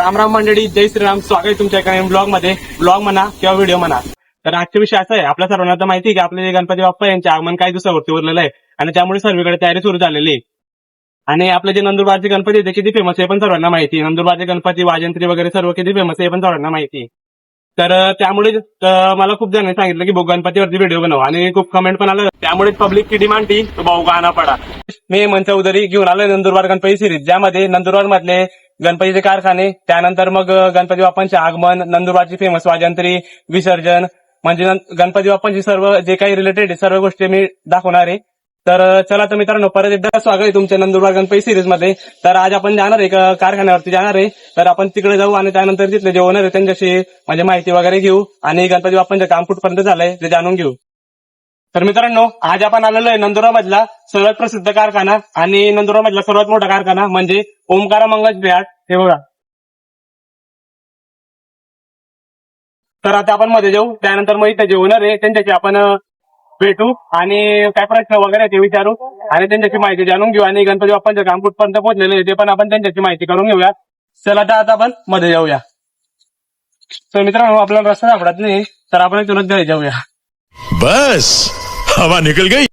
राम राम मंडळी जय श्रीराम. स्वागत आहे तुमच्या एका ब्लॉगमध्ये ब्लॉग म्हणा किंवा व्हिडिओ म्हणा. तर आजचा विषय असा आहे आपल्या सर्वांना तर माहिती आहे की आपले जे गणपती बाप्पा यांचे आगमन काही दिवसावरती उरलेलं आहे. आणि त्यामुळे सर्वीकडे तयारी सुरू झालेली आहे. आणि आपले जे नंदुरबारचे गणपती आहे ते किती फेमस आहे पण सर्वांना माहिती नंदुरबारचे गणपती वाजंत्री वगैरे सर्व किती फेमस आहे पण सर्वांना माहिती तर त्यामुळे मला खूप जणांनी सांगितलं की भाऊ गणपतीवरती व्हिडिओ बनव. आणि खूप कमेंट पण आलं. त्यामुळे पब्लिक की डिमांड ती भाऊ गाणा पडा. मी मन चौधरी घेऊन आलोय नंदुरबार गणपती सिरीज ज्यामध्ये नंदुरबार मधले गणपतीचे कारखाने त्यानंतर मग गणपती बाप्पांचे आगमन नंदुरबारची फेमस वाजंत्री विसर्जन म्हणजे गणपती बाप्पांची सर्व जे काही रिलेटेड सर्व गोष्टी मी दाखवणार आहे. तर चला तर मित्रांनो परत एकदा स्वागत आहे तुमच्या नंदुरबार गणपती सिरीजमध्ये तर आज आपण जाणार आहे एका कारखान्यावरती जाणार आहे. तर आपण तिकडे जाऊ आणि त्यानंतर तिथले जे ओनर आहे त्यांच्याशी म्हणजे माहिती वगैरे घेऊ आणि गणपती बाप्पांचं काम कुठपर्यंत झालंय ते जाणून घेऊ. तर मित्रांनो आज आपण आलेलो आहे नंदुरबार मधला सर्वात प्रसिद्ध कारखाना आणि नंदुरा मधला सर्वात मोठा कारखाना म्हणजे ओमकारा मंगज बिहार हे बघा. तर आता आपण मध्ये जाऊ. त्यानंतर मग इथे जे ओनर आहे त्यांच्याशी आपण भेटू आणि काय प्रश्न वगैरे ते विचारू. आणि त्यांच्याशी माहिती जाणून घेऊ. आणि गणपती बाप्पांचं काम कुठपर्यंत पोहोचलेलं आहे ते पण आपण त्यांच्याशी माहिती करून घेऊया चला तर आता आपण मध्ये जाऊया. तर मित्रांनो आपल्याला रस्ता सापडत नाही तर आपण इथूनच घरी जाऊया. बस! हवा निकल गई.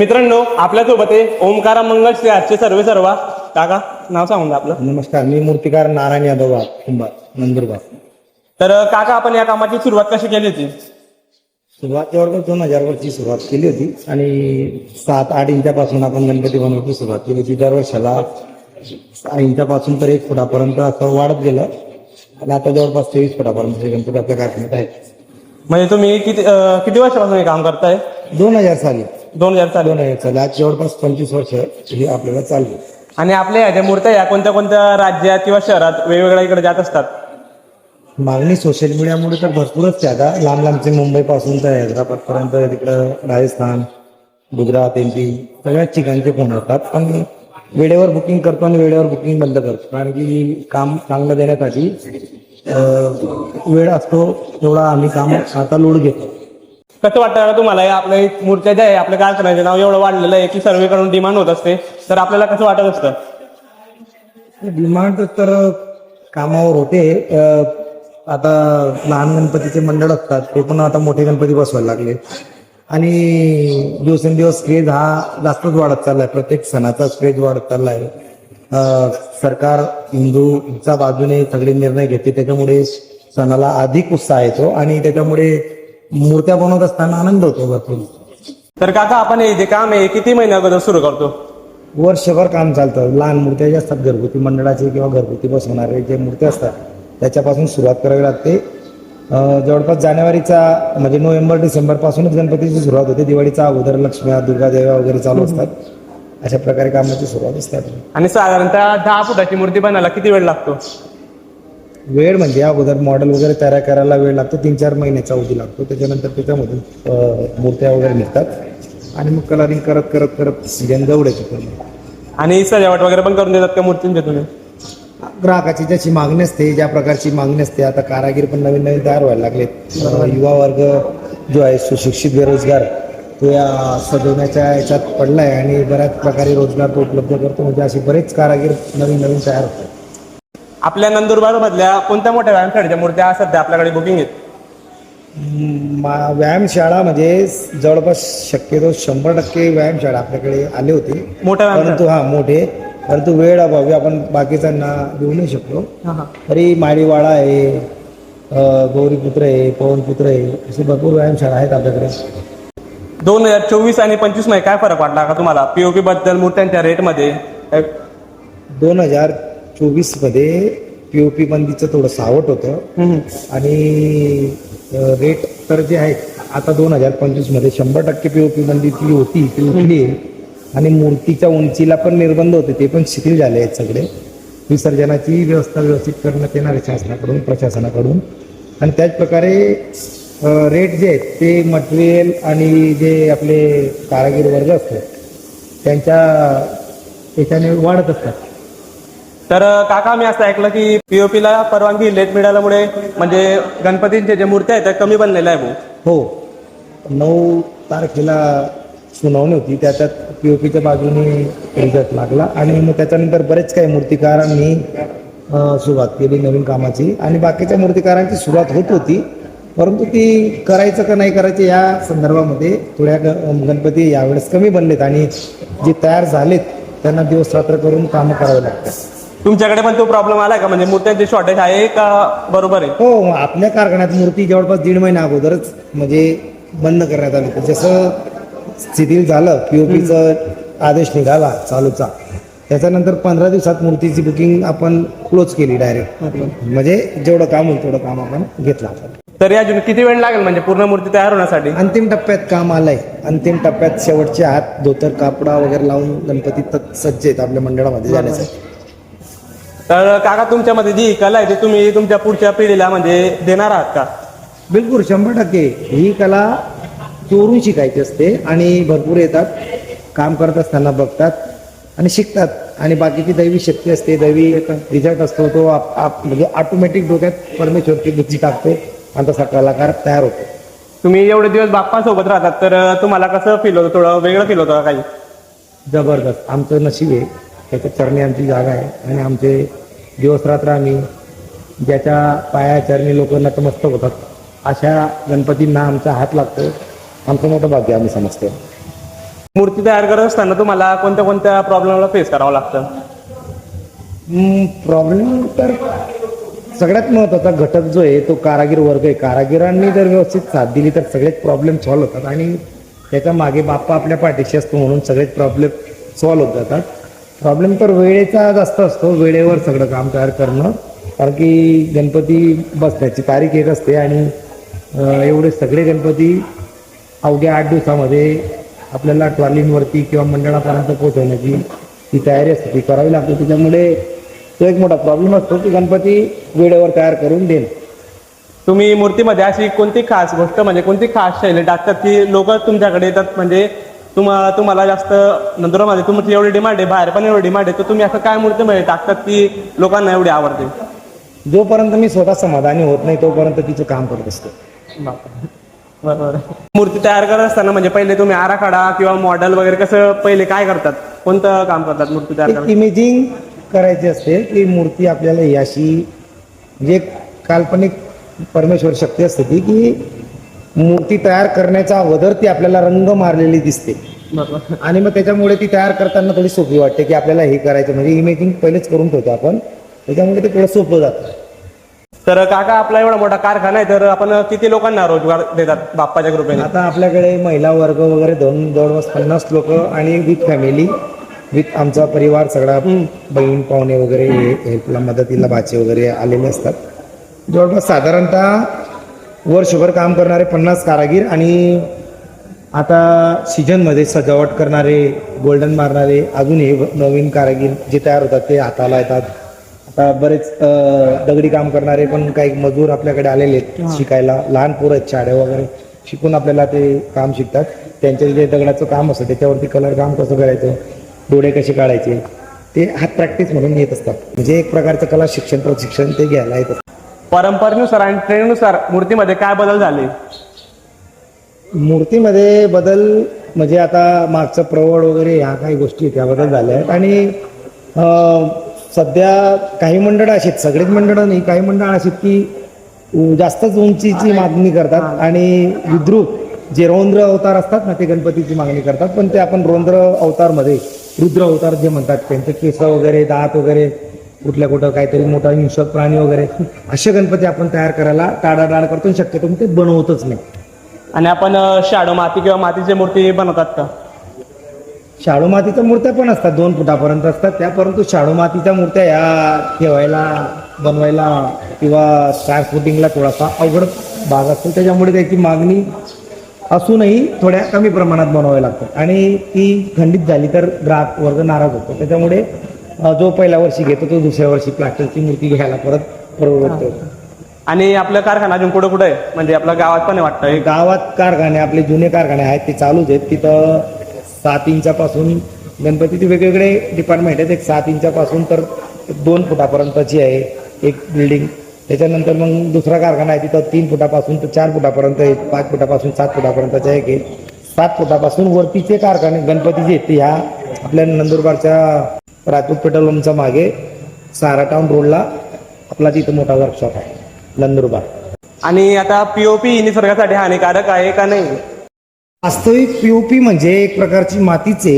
मित्रांनो आपल्यासोबत आहे ओमकारा मंगल श्री आजचे सर्वे सर्वा. काका नाव सांगून द्या आपलं. नमस्कार मी मूर्तिकार नारायण यादव कुंभार नंदुरबार. तर काका आपण या कामाची सुरुवात कशी केली होती? सुरुवात जवळपास दोन हजार वर्षी सुरुवात केली होती आणि सात आठ इंचापासून आपण गणपती बनवायची सुरुवात केली होती. दरवर्षाला सहा इंचापासून तर एक फुटापर्यंत असं वाढत गेलं. आणि आता जवळपास तेवीस फुटापर्यंत गणपती आपल्या कारखान्यात आहेत म्हणजे तुम्ही किती अं, किती वर्षापासून हे काम करताय? दोन हजार साली. दोन हजार चालू. दोन हजार साली आज जवळपास पंचवीस वर्ष ही आपल्याला चालली. आणि आपल्या ह्या ज्या मूर्त्या या कोणत्या कोणत्या राज्यात किंवा शहरात वेगवेगळ्या इकडे जात असतात? मागणी सोशल मीडियामुळे तर भरपूरच आहे. आता लांब लांबचे मुंबईपासून तर हैदराबादपर्यंत तिकडं राजस्थान गुजरात एम पी सगळ्याच ठिकाणचे फोन असतात. पण वेळेवर बुकिंग करतो आणि वेळेवर बुकिंग बंद करतो. कारण की काम चांगलं देण्यासाठी वेळ असतो तेवढा आम्ही काम आता लोड घेतो. कसं वाटतं का तुम्हाला? या एक मूर्त्या ज्या आहे आपल्या कारखान्याचे नाव एवढं वाढलेलं आहे की सर्वे करून डिमांड होत असते. तर आपल्याला कसं वाटत असतं? डिमांड तर कामावर होते. अं, आता लहान गणपतीचे मंडळ असतात ते पण आता मोठे गणपती बसवायला लागले. आणि दिवसेंदिवस क्रेज हा जास्तच वाढत चाललाय. प्रत्येक सणाचा क्रेज वाढत चाललाय. अं, सरकार हिंदूच्या बाजूने सगळे निर्णय घेते त्याच्यामुळे सणाला अधिक उत्साह येतो. आणि त्याच्यामुळे मूर्त्या बनवत असताना आनंद होतो भरपूर. तर काका आपण हे जे काम आहे हे किती महिन्या अगोदर सुरू करतो? वर्षभर काम चालतं. लहान मूर्त्या ज्या असतात घरगुती मंडळाचे किंवा घरगुती बसवणारे जे मूर्त्या असतात त्याच्यापासून सुरुवात करावी लागते. अं, जवळपास जानेवारीचा म्हणजे नोव्हेंबर डिसेंबर पासूनच गणपतीची सुरुवात होते. दिवाळीचा अगोदर लक्ष्म्या दुर्गा देव्या वगैरे चालू असतात. अशा प्रकारे कामाची सुरुवात असते आपली. आणि साधारणतः दहा फुटाची मूर्ती बनायला किती वेळ लागतो? वेळ म्हणजे अगोदर मॉडेल वगैरे तयार करायला वेळ लागतो तीन चार महिन्याचा अवधी लागतो. त्याच्यानंतर त्याच्यामधून मूर्त्या वगैरे निघतात. आणि मग कलरिंग करत करत करत सीजन जवळच येतो आणि सजावट वगैरे पण करून देतात का मूर्तींचे तुम्ही? ग्राहकाची ज्याची मागणी असते ज्या प्रकारची मागणी असते आता कारागीर पण नवीन नवीन तयार व्हायला लागलेत. युवा वर्ग जो आहे सुशिक्षित बेरोजगार तो या सजवण्याच्या याच्यात पडलाय आणि बऱ्याच प्रकारे रोजगार तो उपलब्ध करतो. म्हणजे असे बरेच कारागीर नवीन नवीन तयार होतात. आपल्या नंदुरबार मधल्या कोणत्या मोठ्या व्यायामशाळेच्या मूर्त्या सध्या आपल्याकडे बुकिंग आहेत? मा- व्यायामशाळा म्हणजे जवळपास शक्यतो शंभर टक्के व्यायामशाळा आपल्याकडे आले होते. मोठ्या परंतु हा मोठे. परंतु वेळ अभावी आपण बाकीच्यांना देऊ नाही शकलो. तरी माळीवाडा आहे अं, गौरीपुत्र आहे पवनपुत्र आहे असे भरपूर व्यायामशाळा आहेत आपल्याकडे. दोन हजार चोवीस आणि पंचवीसमध्ये काय फरक वाटला का तुम्हाला? पीओपी बद्दल मूर्त्यांच्या रेटमध्ये दोन हजार चोवीसमध्ये पीओपी बंदीचं थोडं सावट होतं. आणि रेट तर जे आहेत आता दोन हजार पंचवीसमध्ये शंभर टक्के पीओपी बंदी जी होती ती उठली. आणि मूर्तीच्या उंचीला पण निर्बंध होते ते पण शिथिल झाले आहेत सगळे. विसर्जनाची व्यवस्था व्यवस्थित करण्यात येणार आहे शासनाकडून प्रशासनाकडून. आणि त्याच प्रकारे रेट जे आहेत ते मटेरियल आणि जे आपले कारागीर वर्ग असतो त्यांच्या याच्याने वाढत असतात. तर काका मी असं ऐकलं की पीओपीला परवानगी लेट मिळाल्यामुळे म्हणजे गणपतींचे जे मूर्त्या आहेत त्या कमी बनलेल्या आहे भाऊ. हो. नऊ तारखेला सुनावणी होती. त्याच्यात पी ओ पीच्या बाजूने रिझल्ट लागला आणि मग त्याच्यानंतर बरेच काही मूर्तिकारांनी अं, सुरुवात केली नवीन कामाची आणि बाकीच्या मूर्तिकारांची सुरुवात होत होती. परंतु ती करायचं का नाही करायचं या संदर्भामध्ये थोड्या ग- गणपती यावेळेस कमी बनलेत आणि जे तयार झालेत त्यांना दिवस रात्र करून कामं करावे लागतात. तुमच्याकडे पण तो प्रॉब्लेम आलाय का? म्हणजे मूर्त्यांची शॉर्टेज आहे का? बरोबर आहे. हो आपल्या कारखान्यात मूर्ती जवळपास दीड महिना अगोदरच म्हणजे बंद करण्यात आली. होती. जसं शिथिल झालं पीओपीचं आदेश निघाला चालूचा. त्याच्यानंतर पंधरा दिवसात मूर्तीची बुकिंग आपण क्लोज केली डायरेक्ट म्हणजे जेवढं काम होईल तेवढं काम आपण घेतलं आपण तरी अजून किती वेळ लागेल म्हणजे पूर्ण मूर्ती तयार होण्यासाठी? अंतिम टप्प्यात काम आलंय. अंतिम टप्प्यात शेवटचे हात धोतर कापडा वगैरे लावून गणपती तत् सज्ज आहेत आपल्या मंडळामध्ये जाण्यासाठी. तर काका तुमच्यामध्ये जी कला आहे ती तुम्ही तुमच्या पुढच्या पिढीला म्हणजे देणार आहात का? बिलकुल शंभर टक्के. ही कला चोरून शिकायची असते आणि भरपूर येतात. काम करत असताना बघतात आणि शिकतात. आणि बाकीची दैवी शक्ती असते दैवी रिझल्ट असतो तो आप आप म्हणजे ऑटोमॅटिक डोक्यात परमेश्वरची बुद्धी टाकतो आणि तसा कलाकार तयार होतो. तुम्ही एवढे दिवस बाप्पांसोबत राहतात तर तुम्हाला कसं फील होतं? थोडं वेगळं फील होतं का काही? जबरदस्त. आमचं नशीब आहे. त्याच्या चरणी आमची जागा आहे. आणि आमचे दिवस रात्र आम्ही ज्याच्या पाया चरणी लोक नतमस्तक होतात अशा गणपतींना आमचा हात लागतो. आमचं मोठं भाग्य आम्ही समजतो. मूर्ती तयार करत असताना तुम्हाला कोणत्या कोणत्या प्रॉब्लेमला फेस करावं लागतं? प्रॉब्लेम तर सगळ्यात महत्त्वाचा घटक जो आहे तो कारागीर वर्ग आहे. कारागिरांनी जर व्यवस्थित साथ दिली तर सगळेच प्रॉब्लेम सॉल्व्ह होतात. आणि त्याच्यामागे बाप्पा आपल्या पाठीशी असतो म्हणून सगळेच प्रॉब्लेम सॉल्व्ह होत जातात. प्रॉब्लेम तर वेळेचा जास्त असतो वेळेवर सगळं काम तयार करणं. कारण की गणपती बसण्याची तारीख एक असते आणि एवढे सगळे गणपती अवघ्या आठ दिवसामध्ये आपल्याला ट्रॉलिंगवरती किंवा मंडळापर्यंत पोहोचवण्याची ती तयारी असते ती करावी लागते. त्याच्यामुळे तो एक मोठा प्रॉब्लेम असतो की गणपती वेळेवर तयार करून देईल तुम्ही मूर्तीमध्ये अशी कोणती खास गोष्ट म्हणजे कोणती खास शैली? टाकतात की लोक तुमच्याकडे येतात म्हणजे तुम्हा तुम्हाला जास्त नंतरमध्ये तुमची एवढी डिमांड आहे बाहेर पण एवढी डिमांड आहे तर तुम्ही असं काय मूर्तीमध्ये टाकतात की लोकांना एवढी आवडते? जोपर्यंत मी स्वतः समाधानी होत नाही तोपर्यंत तिचं काम करत असतो. बरोबर. मूर्ती तयार करत असताना म्हणजे पहिले तुम्ही आराखडा किंवा मॉडेल वगैरे कसं पहिले काय करतात? कोणतं काम करतात मूर्ती तयार एक करतात इमेजिंग करायची असते की मूर्ती आपल्याला अशी म्हणजे एक काल्पनिक परमेश्वर शक्ती असते ती की मूर्ती तयार करण्याच्या अगोदर ती आपल्याला रंग मारलेली दिसते. आणि मग त्याच्यामुळे ती तयार करताना थोडी सोपी वाटते की आपल्याला हे करायचं म्हणजे इमेजिंग पहिलेच करून ठेवतो आपण. त्याच्यामुळे ते थोडं सोपं जातं. तर काका आपला एवढा मोठा कारखाना आहे तर आपण किती लोकांना रोजगार देतात बाप्पाच्या कृपेने? आता आपल्याकडे महिला वर्ग वगैरे दोन जवळपास पन्नास लोक आणि विथ फॅमिली विथ आमचा परिवार सगळा बहीण पाहुणे वगैरे हेल्पला मदतीला भाचे वगैरे आलेले असतात. जवळपास साधारणतः वर्षभर काम करणारे पन्नास कारागीर आणि आता सीजनमध्ये सजावट करणारे गोल्डन मारणारे अजून हे नवीन कारागीर जे तयार होतात ते हाताला येतात. आता बरेच दगडी काम करणारे पण काही मजूर आपल्याकडे आलेले आहेत शिकायला. लहान पोरं आहेत शाळेत वगैरे. शिकून आपल्याला ते काम शिकतात. त्यांचे जे दगडाचं काम असतं त्याच्यावरती कलर काम कसं करायचं डोळे कसे काढायचे ते हात प्रॅक्टिस म्हणून येत असतात. म्हणजे एक प्रकारचं कला शिक्षण प्रशिक्षण ते घ्यायला येत असतात परंपरेनुसार आणि ट्रेंडनुसार मूर्तीमध्ये काय बदल झाले? मूर्तीमध्ये बदल म्हणजे आता मागचं प्रवळ वगैरे ह्या काही गोष्टी आहेत, त्या बदल झाल्या आहेत. आणि सध्या काही मंडळं अशी आहेत सगळेच मंडळं नाही काही मंडळं अशी आहेत की जास्तच उंचीची मागणी करतात आणि विद्रुप जे रौद्र अवतार असतात ना ते गणपतीची मागणी करतात. पण ते आपण रौद्र अवतारमध्ये रुद्र अवतार जे म्हणतात त्यांचे केस वगैरे दात वगैरे कुठल्या कुठं काहीतरी मोठा हिंसक प्राणी वगैरे. असे गणपती आपण तयार करायला टाळाटाळ करतो शक्यतो ते बनवतच नाही. आणि आपण शाडो माती किंवा मातीची मूर्ती बनवतात का? शाडू मातीच्या मूर्त्या पण असतात दोन फुटापर्यंत असतात त्या परंतु शाडू मातीच्या मूर्त्या ह्या ठेवायला बनवायला किंवा ट्रान्सपोर्टिंगला थोडासा अवघड भाग असतो त्याच्यामुळे त्याची मागणी असूनही थोड्या कमी प्रमाणात बनवाव्या लागतात. आणि ती खंडित झाली तर ग्राहक वर्ग नाराज होतो. त्याच्यामुळे जो पहिल्या वर्षी घेतो तो दुसऱ्या वर्षी प्लास्टरची मूर्ती घ्यायला परत परवडतो. आणि आपलं कारखाना अजून कुठं कुठं आहे? म्हणजे आपल्या गावात पण वाटतं एक? गावात कारखाने आपले जुने कारखाने आहेत ते चालूच आहेत. तिथं सात इंचापासून गणपतीचे वेगवेगळे डिपार्टमेंट आहेत. एक सात इंचापासून तर दोन फुटापर्यंतची आहे एक बिल्डिंग त्याच्यानंतर मग दुसरा कारखाना आहे तिथं तीन फुटापासून तर चार फुटापर्यंत आहे पाच फुटापासून सात फुटापर्यंतचा एक आहे. सात फुटापासून वरतीचे कारखाने गणपतीचे आहेत ते ह्या आपल्या नंदुरबारच्या राजपूत पेट्रोल पंपच्या मागे सारा टाउन रोडला आपला तिथं मोठा वर्कशॉप आहे. नंदुरबार. आणि आता पीओपी निसर्गासाठी हानिकारक आहे का नाही? वास्तविक पीओपी म्हणजे एक प्रकारची मातीचे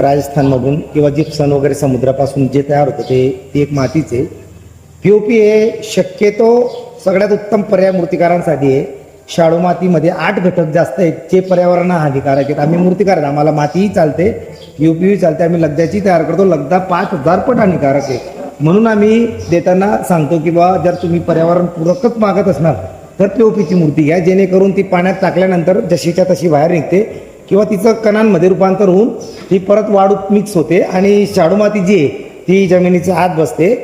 राजस्थान मधून किंवा जिप्सन वगैरे समुद्रापासून जे तयार होतं ते ती एक मातीचे. पीओपी हे शक्यतो सगळ्यात उत्तम पर्याय मूर्तिकारांसाठी आहे. शाडू मातीमध्ये आठ घटक जास्त आहेत जे पर्यावरणाला हानिकारक आहेत. आम्ही मूर्तिकार. आम्हाला मातीही चालते युपीवी चालते आम्ही लगद्याची तयार करतो. लगदा पाच हजार पट हानिकारक आहे म्हणून आम्ही देताना सांगतो की बा जर तुम्ही पर्यावरण पूरकच मागत असणार तर पीओपीची मूर्ती घ्या. जेणेकरून ती पाण्यात टाकल्यानंतर जशीच्या तशी बाहेर निघते किंवा तिचं कणांमध्ये रूपांतर होऊन ती परत वाढूत मिक्स होते आणि शाडू माती जी आहे ती जमिनीच्या आत बसते.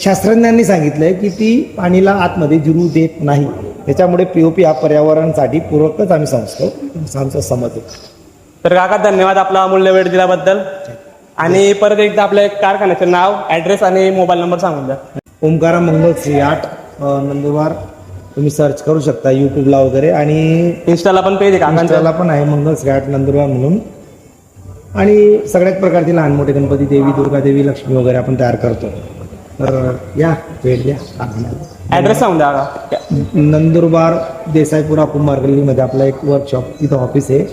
शास्त्रज्ञांनी सांगितलंय की ती पाणीला आतमध्ये जिरू देत नाही. त्याच्यामुळे पीओपी हा पर्यावरणासाठी पूरकच आम्ही समजतो. असं आमचं समज आहे. तर काका धन्यवाद आपला अमूल्य वेळ दिल्याबद्दल. आणि परत एकदा आपल्या कारखान्याचं नाव ऍड्रेस आणि मोबाईल नंबर सांगून द्या. ओंकारा मंगल श्री आठ नंदुरबार. तुम्ही सर्च करू शकता युट्यूबला वगैरे. आणि इन्स्टाला पण पेज आहे काकांचं. पण आहे मंगल श्री आठ नंदुरबार म्हणून. आणि सगळ्याच प्रकारचे लहान मोठे गणपती देवी दुर्गा देवी लक्ष्मी वगैरे आपण तयार करतो. तर या भेट द्या. ऍड्रेस सांगून द्या नंदुरबार देसाईपुरा कुंभार गल्लीमध्ये आपला एक वर्कशॉप तिथं ऑफिस आहे.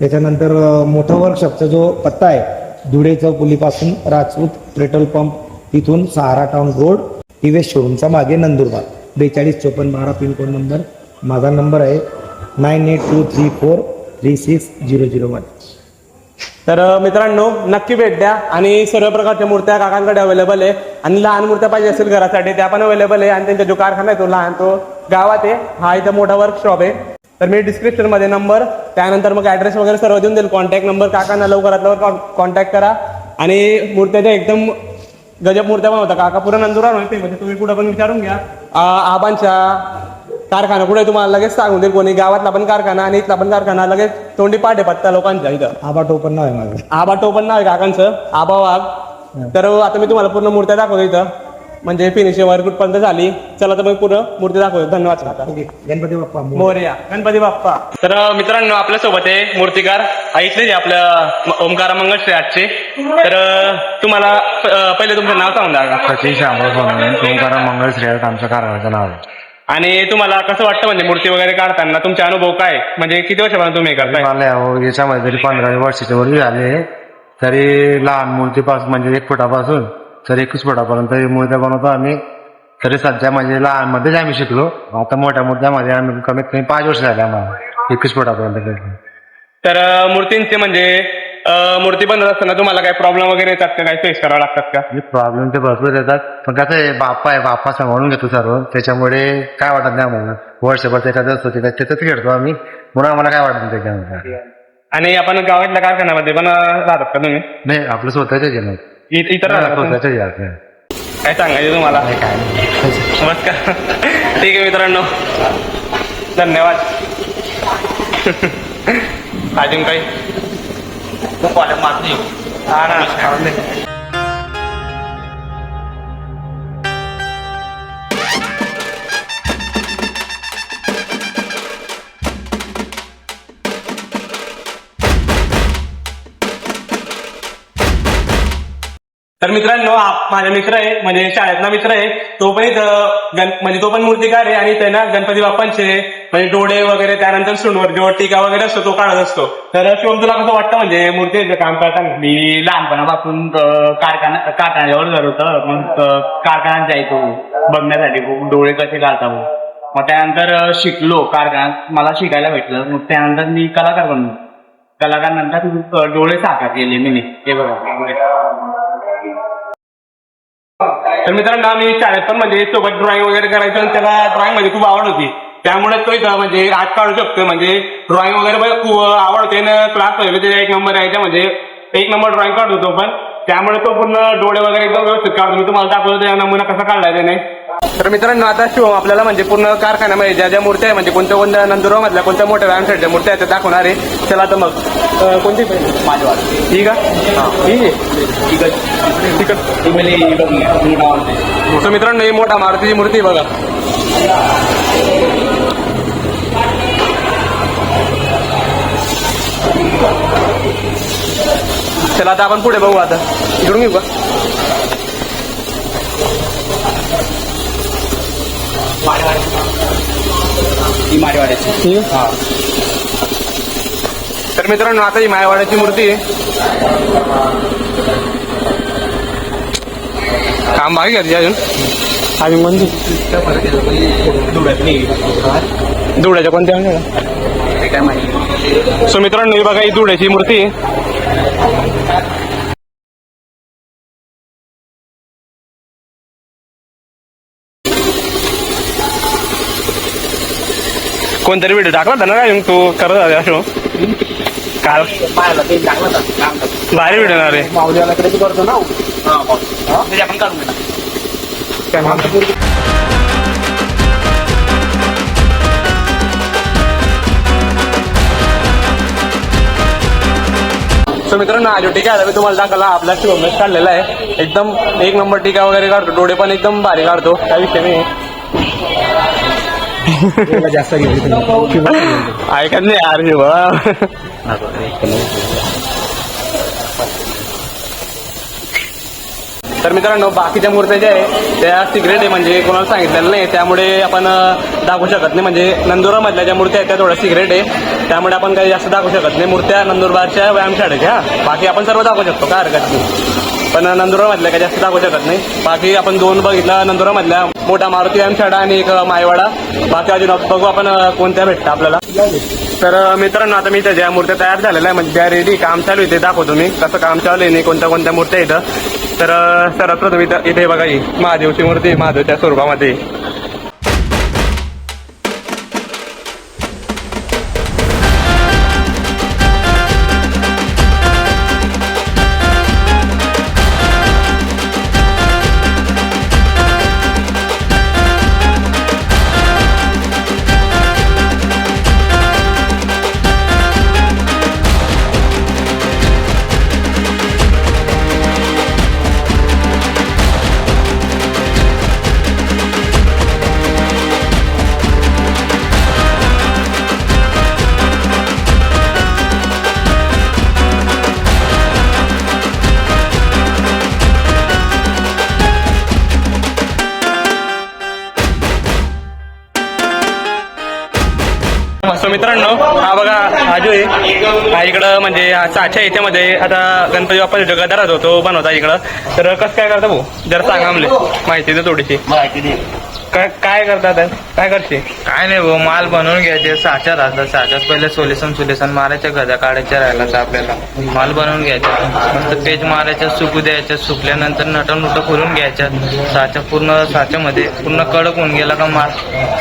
त्याच्यानंतर मोठा वर्कशॉपचा जो पत्ता आहे धुळे चौकुलीपासून राजपूत पेट्रोल पंप तिथून सहारा टाउन रोड टीव्हीएस शोरूमचा मागे नंदुरबार. बेचाळीस चोपन्न बारा पिनकोड नंबर. माझा नंबर आहे nine eight two three four three six zero zero one. तर मित्रांनो नक्की भेट द्या आणि सर्व प्रकारच्या मूर्त्या काकांकडे अवेलेबल आहे. आणि लहान मूर्त्या पाहिजे असेल घरासाठी त्या पण अवेलेबल आहे. आणि त्यांचा जो कारखाना आहे तो लहान तो गावात आहे. हा इथं मोठा वर्कशॉप आहे. तर मी डिस्क्रिप्शनमध्ये नंबर त्यानंतर मग ऍड्रेस वगैरे सर्व देऊन देईल. कॉन्टॅक्ट नंबर काकांना लवकरात लवकर कॉन्टॅक्ट करा. आणि मूर्त्याच्या एकदम गजब मूर्त्या पण होता. काका पुरा नंदुरार माहिती म्हणजे तुम्ही कुठं पण विचारून घ्या. आबांच्या कारखाना कुठे तुम्हाला? लगेच सांगून देईल कोणी. गावातला पण कारखाना आणि इथला पण कारखाना. लगेच तोंडी पाठ पत्ता लोकांच्या इथं. आबा टोपण नाव आहे माझं. आबा टोपण नाव आहे काकांचं. आबा वाघ. तर आता मी तुम्हाला पूर्ण मूर्त्या दाखवतो इथं. म्हणजे फिनिशिंग वर कुठपर्यंत झाली? चला तर मग पूर्ण मूर्ती दाखवतो. धन्यवाद. काका गणपती बाप्पा मोरया. गणपती बाप्पा. तर मित्रांनो आपल्यासोबत आहे मूर्तिकार. हा आहे आपल्या ओमकार मंगळ श्री आजचे. तर तुम्हाला पहिले तुमचं नाव सांगून द्या. सचिन शांबळ म्हणून ओंकार मंगळ श्रेयस आमच्या कारणाचं नाव आहे. आणि तुम्हाला कसं वाटतं म्हणजे मूर्ती वगैरे काढताना? तुमचे अनुभव काय? म्हणजे किती वर्षापासून तुम्ही हे करताय? मला यावं याच्यामध्ये तरी पंधरा वर्षाच्या वर झाले तरी लहान मूर्तीपासून म्हणजे एक फुटापासून तर एकवीस फुटापर्यंत मूर्त्या बनवतो आम्ही. तरी सध्या म्हणजे लहान मध्येच आम्ही शिकलो. आता मोठ्या मूर्त्यामध्ये आम्ही कमीत कमी पाच वर्ष झाले आम्हाला. एकवीस फुटापर्यंत गेलो. तर मूर्तींचे म्हणजे मूर्ती बनवत असताना तुम्हाला काही प्रॉब्लेम वगैरे येतात का? काही फेस करावं लागतात का? प्रॉब्लेम ते भरपूर येतात. पण कसं आहे बाप्पा आहे बाप्पा सांभाळून घेतो सर्व. त्याच्यामुळे काय वाटत नाही आम्हाला. वर्षभर त्याच्यात असतो त्याच्यात त्याच्यात खेळतो आम्ही. म्हणून आम्हाला काय वाटत त्याच्यामध्ये आणि आपण गावातल्या कारखान्यामध्ये पण राहतात का तुम्ही? नाही आपलं स्वतःच्या जेवण इतर काय सांगायचं तुम्हाला? काय नाही. नमस्कार. ठीक आहे मित्रांनो. धन्यवाद. अजून काही? हा ना. तर मित्रांनो माझा मित्र आहे म्हणजे शाळेतला मित्र आहे तो पण इथं म्हणजे तो पण मूर्तिकार आहे आणि त्यांना गणपती बाप्पांचे म्हणजे डोळे वगैरे त्यानंतर सुनवर जेव्हा टीका वगैरे असतो तो काढत असतो. तर शिवम तुला कसं वाटतं म्हणजे मूर्तीचं काम करताना? मी लहानपणापासून कारखाना कारखान्यावर जात होतं मग कारखान्यात जायचो बघण्यासाठी खूप डोळे कसे काढता भाऊ. मग त्यानंतर शिकलो कारखान्यात. मला शिकायला भेटलं. मग त्यानंतर मी कलाकार बनलो. कलाकार नंतर डोळे साकार केले मी. हे बघा. तर मित्रांनो आम्ही शाळेत पण म्हणजे सोबत ड्रॉइंग वगैरे करायचो आणि त्याला ड्रॉइंगमध्ये म्हणजे खूप आवड होती. त्यामुळे तो इथं म्हणजे आज काढू शकतो म्हणजे ड्रॉइंग वगैरे पण खूप आवडते ना क्लास वगैरे एक नंबर यायचा म्हणजे एक नंबर ड्रॉइंग काढतो तो पण त्यामुळे तो पूर्ण डोळे वगैरे एकदम व्यवस्थित काढतो. मी तुम्हाला दाखवतो त्या नमुना कसा काढला त्याने. तर मित्रांनो आता शिव आपल्याला म्हणजे पूर्ण कारखान्यामध्ये ज्या ज्या मूर्त्या आहे म्हणजे कोणत्या कोणत्या नंदुरबार मधल्या कोणत्या मोठ्या व्यायाम साईडच्या मूर्त्या आहेत त्या दाखवणार आहे. चला तर मग अं, कोणती ठीक आहे. ठीक सो मित्रांनो ही मोठा मारुतीची मूर्ती आहे बघा. चला आता आपण पुढे बघू आता. इकडून घेऊ का? ही मारेवाड्याची हा. तर मित्रांनो आता ही मायवाड्याची मूर्ती. काम बाकी आहे अजून? अजून कोणती धुळ्याच्या कोणत्या? काय माहिती सो मित्रांनो ही बघा ही धुळ्याची मूर्ती. कोणतरी व्हिडिओ टाकला होता ना काय तू करत होता असो काल पाहायला ते चांगलं होतं. काम करतो. भारी व्हिडिओ ना रे माऊलीवाल्याकडे तू करतो ना हा, बघ. त्याची आपण घेणार सो मित्रांनो आज टीका आहे मी तुम्हाला दाखवला आपला शिवमेश काढलेला आहे एकदम एक नंबर टीका वगैरे काढतो डोळे पण एकदम भारी काढतो काय विषय नाही जास्त ऐकत नाही यार तर मित्रांनो बाकीच्या मूर्त्या ज्या आहे त्या सिक्रेट आहे म्हणजे कोणाला सांगितलेलं नाही. त्यामुळे आपण दाखवू शकत नाही. म्हणजे नंदुरामधल्या ज्या मूर्त्या आहेत त्या थोड्या सिक्रेट आहे. त्यामुळे आपण काही जास्त दाखवू शकत नाही. मूर्त्या नंदुरबारच्या व्यायामशाळेच्या बाकी आपण सर्व दाखवू शकतो काय हरकत नाही. पण नंदुरामधल्या काही जास्त दाखवू शकत नाही. बाकी आपण दोन बघितला नंदुरामधल्या मोठा मारुती व्यायामशाळा आणि एक मायवाडा. बाकी अजून बघू आपण कोणत्या भेटतं आपल्याला. तर मित्रांनो आता मी त्या ज्या मूर्त्या तयार झालेल्या म्हणजे आहे म्हणजे त्या रेडी काम चालू आहे ते दाखवतो मी. कसं काम चालू आहे नाही कोणत्या कोणत्या मूर्त्या इथं तर अं, सर्वात प्रथम इथं इथे बघा ही. महादेवची मूर्ती महादेवच्या स्वरूपामध्ये. म्हणजे साच्या याच्यामध्ये आता गणपती बाप्पा जो गदा राहतो तो बनवता इकडं. तर कसं काय करता भाऊ? जरा सांगा आमले माहिती दे थोडीशी. माहिती दे. काय काय करतात काय करते? काय नाही भाऊ माल बनवून घ्यायचे. साच्यात राहतात साच्यात पहिले सोलेसन सोलेसन मारायच्या गजा काढायच्या राहिला तर आपल्याला. माल बनवून घ्यायचा. मस्त पेज मारायच्या सुकू द्यायच्या सुकल्यानंतर नटं नुटं खोलून घ्यायच्या. साच्या पूर्ण साच्यामध्ये पूर्ण कडक होऊन गेला का माल?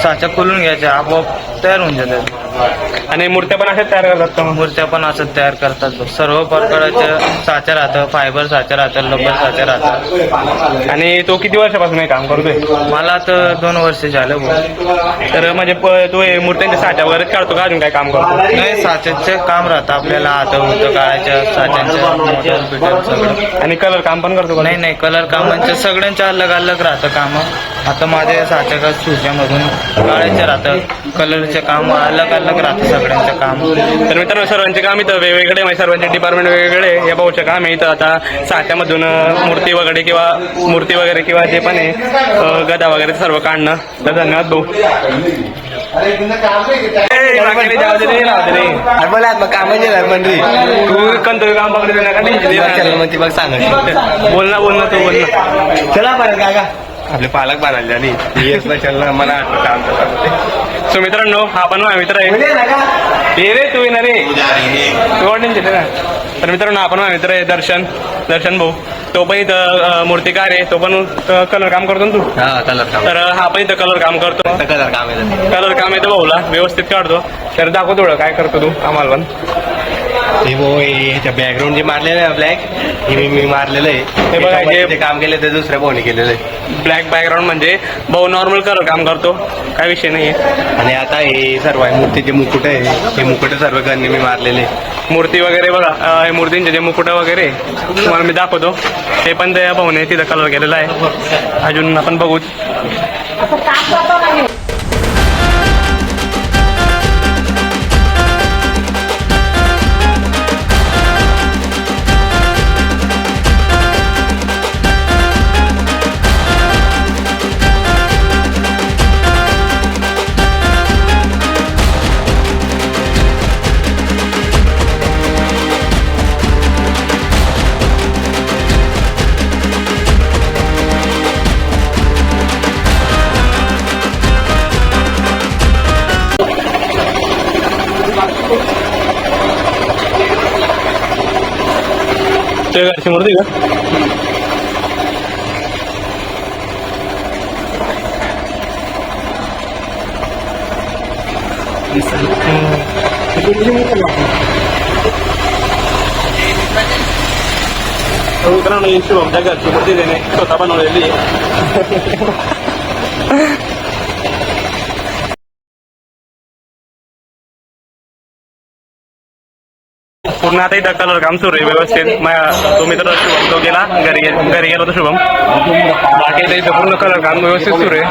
साच्या खोलून घ्यायच्या. आपोआप तयार होऊन जातात. आणि मूर्त्या पण अशाच तयार करतात का मग? मूर्त्या पण असं तयार करतात. सर्व प्रकारच्या साच्या राहतं फायबर साच्या राहतं लब्बर साच्या राहतात आणि तो किती वर्षापासून हे काम करतोय? मला तर दोन वर्ष झालं भाऊ. तर म्हणजे प- तो हे मूर्त्यांच्या साच्या वगैरे काढतो का अजून काय काम करतो? नाही साच्याचे काम राहतं आपल्याला हात होतं काढायच्या साच्याचं सगळं. आणि कलर काम पण करतो का नाही नाही कलर कामांचे सगळ्यांच्या अलग अलग राहतं काम. आता माझ्या साच्या सुच्यामधून काढायचं राहतं. कलरचे काम अलग अलग राहतं सगळ्यांचं काम. तर मित्रांनो सर्वांचे काम इथं वेगवेगळे म्हणजे सर्वांचे डिपार्टमेंट वेगवेगळे. हे भाऊचे काम आहे इथं. आता साच्यामधून मूर्ती वगैरे किंवा मूर्ती वगैरे किंवा जे पण आहे गदा वगैरे सर्व काढणं. तर धन्यवाद भाऊ. तू काम बघ सांग बोल ना बोल ना तू बोल ना. चला बरं काका. आपले पालक बनाले आणि मला काम सो मित्रांनो हा पण माझा मित्र आहे. रे तू येणार रे. तिथे ना? तर मित्रांनो आपण माझा मित्र आहे दर्शन. दर्शन भाऊ. तो पण इथं मूर्तिकार आहे. तो पण कलर काम करतो ना तू? हा कलर काम. तर हा पण इथं कलर काम करतो. कलर काम आहे कलर काम येतं भाऊला. व्यवस्थित काढतो. तर दाखव थोडं काय करतो तू आम्हाला पण. ह्याच्या बॅकग्राऊंड जे मारलेलं आहे ब्लॅक हे मी मारलेलं आहे. हे बघा, ते हे- ते काम केलं ते दुसऱ्या भाऊने केलेलं आहे. ब्लॅक बॅकग्राऊंड म्हणजे भाऊ नॉर्मल कलर काम करतो. काय विषय नाहीये. आणि आता हे सर्व आहे मूर्तीचे मुकुट आहे. हे मुकुट सर्व गणने मी मारलेले. मूर्ती वगैरे बघा हे मूर्तींचे जे मुकुट वगैरे तुम्हाला मी दाखवतो. ते पण त्या भाऊने तिथं कलर केलेला आहे. अजून आपण बघू. ते घरची मूर्ती का मित्रांनो ही शुभमच्या घरची मूर्ती पूर्ण आता इथं कलर काम सुरू आहे व्यवस्थित. मा- तो मित्र शुभम तो गेला. घरी घरी गेला होता शुभम. बाकी इथं पूर्ण कलर काम व्यवस्थित सुरू आहे.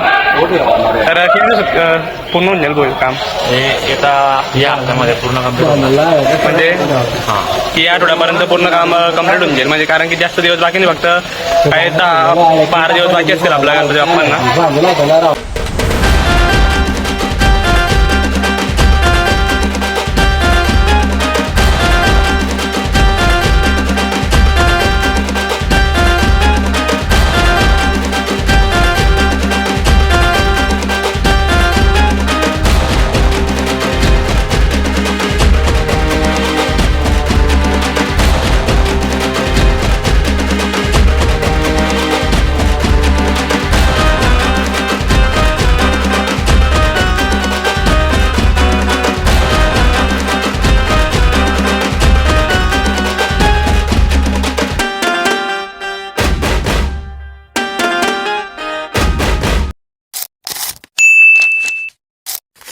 तर किती दिवसात पूर्ण होऊन जाईल भाऊ काम? येता या हप्त्यामध्ये पूर्ण म्हणजे? की या आठवड्यापर्यंत पूर्ण काम कंप्लीट होऊन जाईल. म्हणजे कारण की जास्त दिवस बाकी नाही फक्त काही दहा बारा दिवस बाकी असतील आपल्या गणपती बाप्पांना